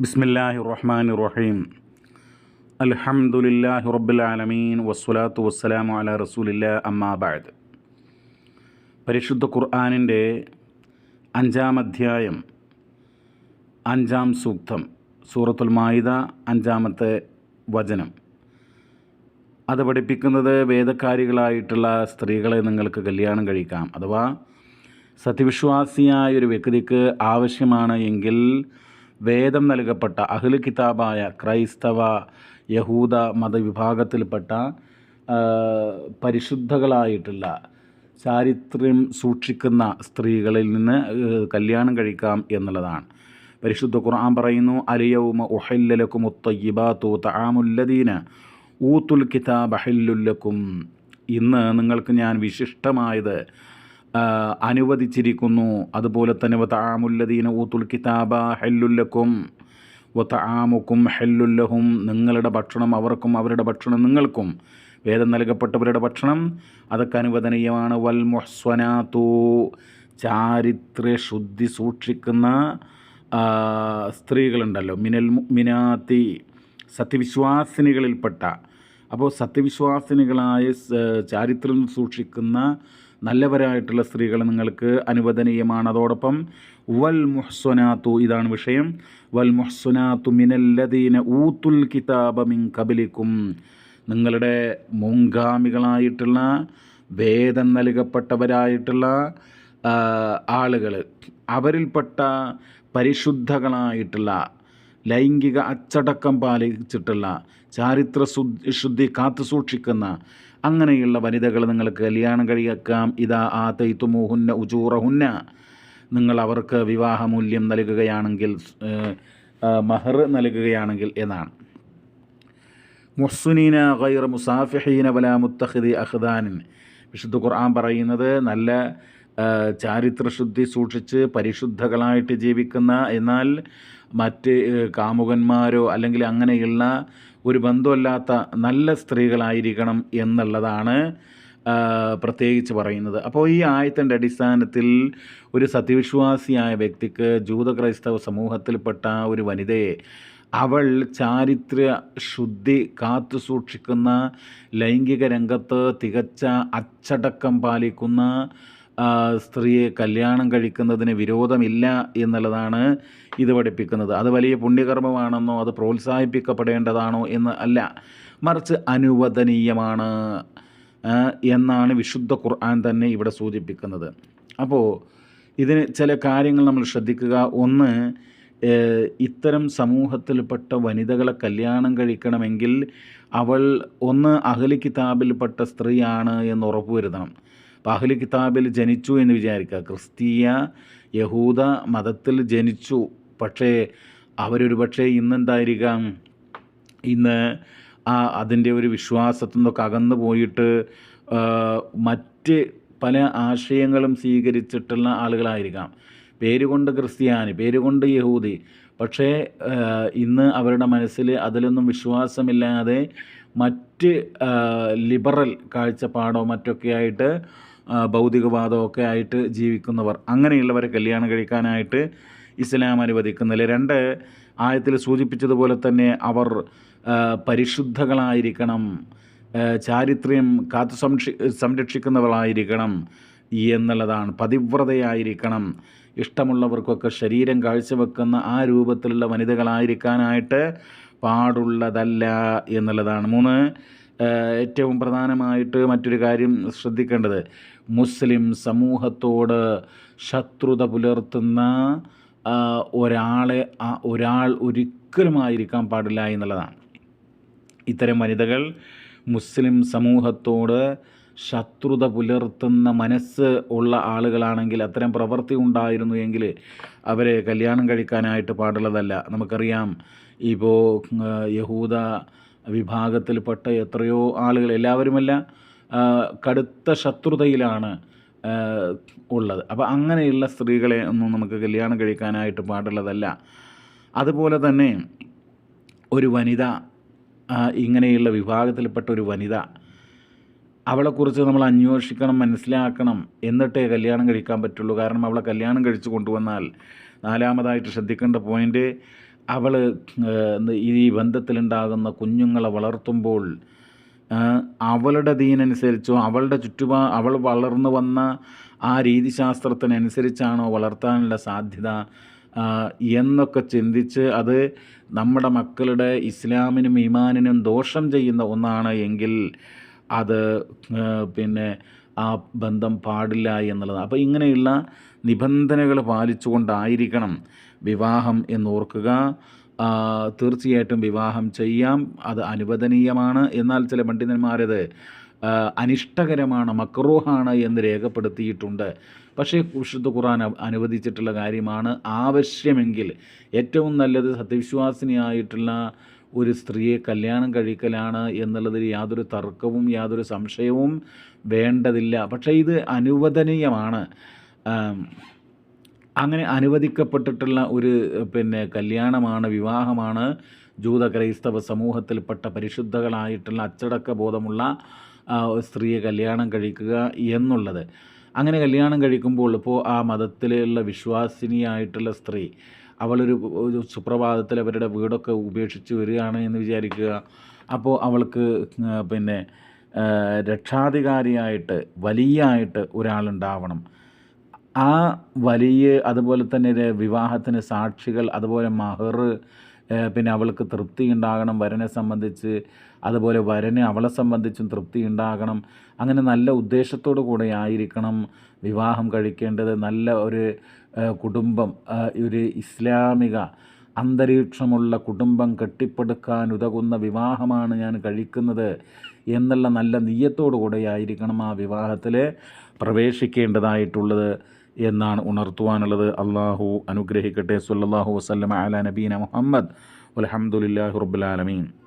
ബിസ്മില്ലാഹി റഹ്മാൻ റഹീം അൽഹംദുലില്ലാഹി റബ്ബിൽ ആലമീൻ. വസ്സലാത്തു വസ്സലാമു അല റസൂലില്ല അമ്മാബാദ് പരിശുദ്ധ ഖുർആാനിന്റെ അഞ്ചാം അധ്യായം അഞ്ചാം സൂക്തം സൂറത്തുൽ മായിദ അഞ്ചാമത്തെ വചനം. അത് പഠിപ്പിക്കുന്നത് വേദക്കാരികളായിട്ടുള്ള സ്ത്രീകളെ നിങ്ങൾക്ക് കല്യാണം കഴിക്കാം. അഥവാ സത്യവിശ്വാസിയായ ഒരു വ്യക്തിക്ക് ആവശ്യമാണ് എങ്കിൽ വേദം നൽകപ്പെട്ട അഹ്ലു കിതാബായ ക്രൈസ്തവ യഹൂദ മതവിഭാഗത്തിൽപ്പെട്ട പരിശുദ്ധകളായിട്ടുള്ള ചാരിത്രം സൂക്ഷിക്കുന്ന സ്ത്രീകളിൽ നിന്ന് കല്യാണം കഴിക്കാം എന്നുള്ളതാണ്. പരിശുദ്ധ ഖുർആൻ പറയുന്നു അലിയൗമ ഉഹല്ലലക്കും ഉത്തയ്യിബാത്തു തആമുല്ലദീന ഊത്തുൽ കിതാബ് അഹില്ലുല്ലക്കും ഇന്ന് നിങ്ങൾക്ക് ഞാൻ വിശിഷ്ടമായത് അനുവദിച്ചിരിക്കുന്നു. അതുപോലെ തന്നെ വതാമുല്ലദീന ഊത്തുൽ കിതാബ ഹെല്ലുല്ലക്കും വതാമുക്കും ഹെല്ലുല്ലഹും നിങ്ങളുടെ ഭക്ഷണം അവർക്കും അവരുടെ ഭക്ഷണം നിങ്ങൾക്കും. വേദം നൽകപ്പെട്ടവരുടെ ഭക്ഷണം അതൊക്കെ അനുവദനീയമാണ്. വൽ മുഹ്സ്വനാത്തു ചാരിത്ര ശുദ്ധി സൂക്ഷിക്കുന്ന സ്ത്രീകളുണ്ടല്ലോ. മിനൽ മിനാത്തി സത്യവിശ്വാസിനികളിൽപ്പെട്ട. അപ്പോൾ സത്യവിശ്വാസിനികളായ ചാരിത്രം സൂക്ഷിക്കുന്ന നല്ലവരായിട്ടുള്ള സ്ത്രീകൾ നിങ്ങൾക്ക് അനുവദനീയമാണ് അതോടൊപ്പം വൽ മുഹ്സുനാത്തു ഇതാണ് വിഷയം. വൽ മുഹ്സുനാത്തു മിനല്ലദീന ഊത്തുൽ കിതാബ മിൻ കബലിക്കും നിങ്ങളുടെ മുൻഗാമികളായിട്ടുള്ള വേദം നൽകപ്പെട്ടവരായിട്ടുള്ള ആളുകൾ അവരിൽപ്പെട്ട പരിശുദ്ധകളായിട്ടുള്ള ലൈംഗിക അച്ചടക്കം പാലിച്ചിട്ടുള്ള ചാരിത്ര ശുദ്ധി കാത്തു സൂക്ഷിക്കുന്ന അങ്ങനെയുള്ള വനിതകൾ നിങ്ങൾക്ക് കല്യാണം കഴിയക്കാം. ഇതാ ആ തൈത്തുമൂഹുന്ന ഉചൂറഹുന്ന നിങ്ങൾ അവർക്ക് വിവാഹമൂല്യം നൽകുകയാണെങ്കിൽ മഹർ നൽകുകയാണെങ്കിൽ എന്നാണ്. മുഹ്സുനീന ഗൈറ മുസാഫിഹീന വല മുത്തഖിദി അഹ്ദാനിൻ വിശുദ്ധ ഖുർആൻ പറയുന്നത് നല്ല ചാരിത്ര ചാരിത്രശുദ്ധി സൂക്ഷിച്ച് പരിശുദ്ധകളായിട്ട് ജീവിക്കുന്ന എന്നാൽ മറ്റ് കാമുകന്മാരോ അല്ലെങ്കിൽ അങ്ങനെയുള്ള ഒരു ബന്ധമല്ലാത്ത നല്ല സ്ത്രീകളായിരിക്കണം എന്നുള്ളതാണ് പ്രത്യേകിച്ച് പറയുന്നത്. അപ്പോൾ ഈ ആയത്തിന്റെ അടിസ്ഥാനത്തിൽ ഒരു സത്യവിശ്വാസിയായ വ്യക്തിക്ക് ജൂത ക്രൈസ്തവ സമൂഹത്തിൽപ്പെട്ട ഒരു വനിതയെ അവൾ ചാരിത്ര ശുദ്ധി കാത്തു സൂക്ഷിക്കുന്ന ലൈംഗിക രംഗത്ത് തികച്ച അച്ചടക്കം പാലിക്കുന്ന സ്ത്രീയെ കല്യാണം കഴിക്കുന്നതിന് വിരോധമില്ല എന്നുള്ളതാണ് ഇത് പഠിപ്പിക്കുന്നത്. അത് വലിയ പുണ്യകർമ്മമാണെന്നോ അത് പ്രോത്സാഹിപ്പിക്കപ്പെടേണ്ടതാണോ എന്ന് അല്ല മറിച്ച് അനുവദനീയമാണ് എന്നാണ് വിശുദ്ധ ഖുർആൻ തന്നെ ഇവിടെ സൂചിപ്പിക്കുന്നത്. അപ്പോൾ ഇതിന് ചില കാര്യങ്ങൾ നമ്മൾ ശ്രദ്ധിക്കുക. ഒന്ന് ഇത്തരം സമൂഹത്തിൽപ്പെട്ട വനിതകളെ കല്യാണം കഴിക്കണമെങ്കിൽ അവൾ ഒന്ന് അഹലി കിതാബിൽപ്പെട്ട സ്ത്രീയാണ് എന്ന് ഉറപ്പുവരുത്തണം. അപ്പോൾ കിതാബിൽ ജനിച്ചു എന്ന് വിചാരിക്കുക. ക്രിസ്തീയ യഹൂദ മതത്തിൽ ജനിച്ചു. പക്ഷേ അവരൊരു പക്ഷേ ഇന്നെന്തായിരിക്കാം ഇന്ന് ആ അതിന്റെ ഒരു വിശ്വാസത്തിൽ നിന്നൊക്കെ അകന്നു പോയിട്ട് മറ്റ് പല ആശയങ്ങളും സ്വീകരിച്ചിട്ടുള്ള ആളുകളായിരിക്കാം. പേരുകൊണ്ട് ക്രിസ്ത്യാനി പേരുകൊണ്ട് യഹൂദി. പക്ഷേ ഇന്ന് അവരുടെ മനസ്സിൽ അതിലൊന്നും വിശ്വാസമില്ലാതെ മറ്റ് ലിബറൽ കാഴ്ചപ്പാടോ മറ്റൊക്കെ ആയിട്ട് ഭൗതികവാദമൊക്കെ ആയിട്ട് ജീവിക്കുന്നവർ അങ്ങനെയുള്ളവരെ കല്യാണം കഴിക്കാനായിട്ട് ഇസ്ലാം അനുവദിക്കുന്നില്ല. രണ്ട് ആയത്തിൽ സൂചിപ്പിച്ചതുപോലെ തന്നെ അവർ പരിശുദ്ധകളായിരിക്കണം ചാരിത്രം കാത്തു സംക്ഷി സംരക്ഷിക്കുന്നവളായിരിക്കണം എന്നുള്ളതാണ്. പതിവ്രതയായിരിക്കണം. ഇഷ്ടമുള്ളവർക്കൊക്കെ ശരീരം കാഴ്ചവെക്കുന്ന ആ രൂപത്തിലുള്ള വനിതകളായിരിക്കാനായിട്ട് പാടുള്ളതല്ല എന്നുള്ളതാണ്. മൂന്ന് ഏറ്റവും പ്രധാനമായിട്ട് മറ്റൊരു കാര്യം ശ്രദ്ധിക്കേണ്ടത് മുസ്ലിം സമൂഹത്തോട് ശത്രുത പുലർത്തുന്ന ഒരാളെ ഒരാൾ ഒരിക്കലും ആയിരിക്കാൻ പാടില്ല എന്നുള്ളതാണ്. ഇത്തരം വനിതകൾ മുസ്ലിം സമൂഹത്തോട് ശത്രുത പുലർത്തുന്ന മനസ്സ് ഉള്ള ആളുകളാണെങ്കിൽ അത്തരം പ്രവൃത്തി ഉണ്ടായിരുന്നു എങ്കിൽ അവരെ കല്യാണം കഴിക്കാനായിട്ട് പാടുള്ളതല്ല. നമുക്കറിയാം ഇപ്പോൾ യഹൂദ വിഭാഗത്തിൽപ്പെട്ട എത്രയോ ആളുകൾ എല്ലാവരുമല്ല കടുത്ത ശത്രുതയിലാണ് ഉള്ളത്. അപ്പോൾ അങ്ങനെയുള്ള സ്ത്രീകളെ ഒന്നും നമുക്ക് കല്യാണം കഴിക്കാനായിട്ട് പാടുള്ളതല്ല. അതുപോലെ തന്നെ ഒരു വനിത ഇങ്ങനെയുള്ള വിഭാഗത്തിൽപ്പെട്ട ഒരു വനിത അവളെക്കുറിച്ച് നമ്മൾ അന്വേഷിക്കണം മനസ്സിലാക്കണം എന്നിട്ടേ കല്യാണം കഴിക്കാൻ പറ്റുള്ളൂ. കാരണം അവളെ കല്യാണം കഴിച്ചു കൊണ്ടുവന്നാൽ നാലാമതായിട്ട് ശ്രദ്ധിക്കേണ്ട പോയിന്റ് അവൾ ഈ ബന്ധത്തിലുണ്ടാകുന്ന കുഞ്ഞുങ്ങളെ വളർത്തുമ്പോൾ അവളുടെ ദീനനുസരിച്ചോ അവളുടെ ചുറ്റുപാ അവൾ വളർന്നു വന്ന ആ രീതിശാസ്ത്രത്തിനനുസരിച്ചാണോ വളർത്താനുള്ള സാധ്യത എന്നൊക്കെ ചിന്തിച്ച് അത് നമ്മുടെ മക്കളുടെ ഇസ്ലാമിനും ഈമാനിനും ദോഷം ചെയ്യുന്ന ഒന്നാണ് എങ്കിൽ അത് പിന്നെ ആ ബന്ധം പാടില്ല എന്നുള്ളത്. അപ്പോൾ ഇങ്ങനെയുള്ള നിബന്ധനകൾ പാലിച്ചുകൊണ്ടായിരിക്കണം വിവാഹം എന്നോർക്കുക. തീർച്ചയായിട്ടും വിവാഹം ചെയ്യാം. അത് അനുവദനീയമാണ്. എന്നാൽ ചില പണ്ഡിതന്മാരത് അനിഷ്ടകരമാണ് മക്രൂഹാണ് എന്ന് രേഖപ്പെടുത്തിയിട്ടുണ്ട്. പക്ഷേ വിശുദ്ധ ഖുർആൻ അനുവദിച്ചിട്ടുള്ള കാര്യമാണ്. ആവശ്യമെങ്കിൽ ഏറ്റവും നല്ലത് സത്യവിശ്വാസിനിയായിട്ടുള്ള ഒരു സ്ത്രീയെ കല്യാണം കഴിക്കലാണ് എന്നുള്ളതിൽ യാതൊരു തർക്കവും യാതൊരു സംശയവും വേണ്ടതില്ല. പക്ഷേ ഇത് അനുവദനീയമാണ്. അങ്ങനെ അനുവദിക്കപ്പെട്ടിട്ടുള്ള ഒരു പിന്നെ കല്യാണമാണ് വിവാഹമാണ് ജൂത ക്രൈസ്തവ സമൂഹത്തിൽപ്പെട്ട പരിശുദ്ധകളായിട്ടുള്ള അച്ചടക്ക ബോധമുള്ള സ്ത്രീയെ കല്യാണം കഴിക്കുക എന്നുള്ളത്. അങ്ങനെ കല്യാണം കഴിക്കുമ്പോൾ ഇപ്പോൾ ആ മതത്തിലുള്ള വിശ്വാസിനിയായിട്ടുള്ള സ്ത്രീ അവളൊരു സുപ്രഭാതത്തിൽ അവരുടെ വീടൊക്കെ ഉപേക്ഷിച്ച് വരികയാണ് എന്ന് വിചാരിക്കുക. അപ്പോൾ അവൾക്ക് പിന്നെ രക്ഷാധികാരിയായിട്ട് വലിയായിട്ട് ഒരാളുണ്ടാവണം. ആ വലിയ അതുപോലെ തന്നെ വിവാഹത്തിന് സാക്ഷികൾ അതുപോലെ മഹർ പിന്നെ അവൾക്ക് തൃപ്തി ഉണ്ടാകണം വരനെ സംബന്ധിച്ച് അതുപോലെ വരന് അവളെ സംബന്ധിച്ചും തൃപ്തി ഉണ്ടാകണം. അങ്ങനെ നല്ല ഉദ്ദേശത്തോടു കൂടെ ആയിരിക്കണം വിവാഹം കഴിക്കേണ്ടത്. നല്ല ഒരു കുടുംബം ഒരു ഇസ്ലാമിക അന്തരീക്ഷമുള്ള കുടുംബം കെട്ടിപ്പടുക്കാൻ ഉതകുന്ന വിവാഹമാണ് ഞാൻ കഴിക്കുന്നത് എന്നുള്ള നല്ല നീയത്തോടു കൂടെ ആയിരിക്കണം ആ വിവാഹത്തിൽ പ്രവേശിക്കേണ്ടതായിട്ടുള്ളത്. എന്നാണ് ഉണർത്തുവാനുള്ളത്. അള്ളാഹു അനുഗ്രഹിക്കട്ടെ. സുല്ലാഹു വസ്ലം അല നബീന മുഹമ്മദ്. അലഹമുല്ലാഹി റബ്ബുലാലമീൻ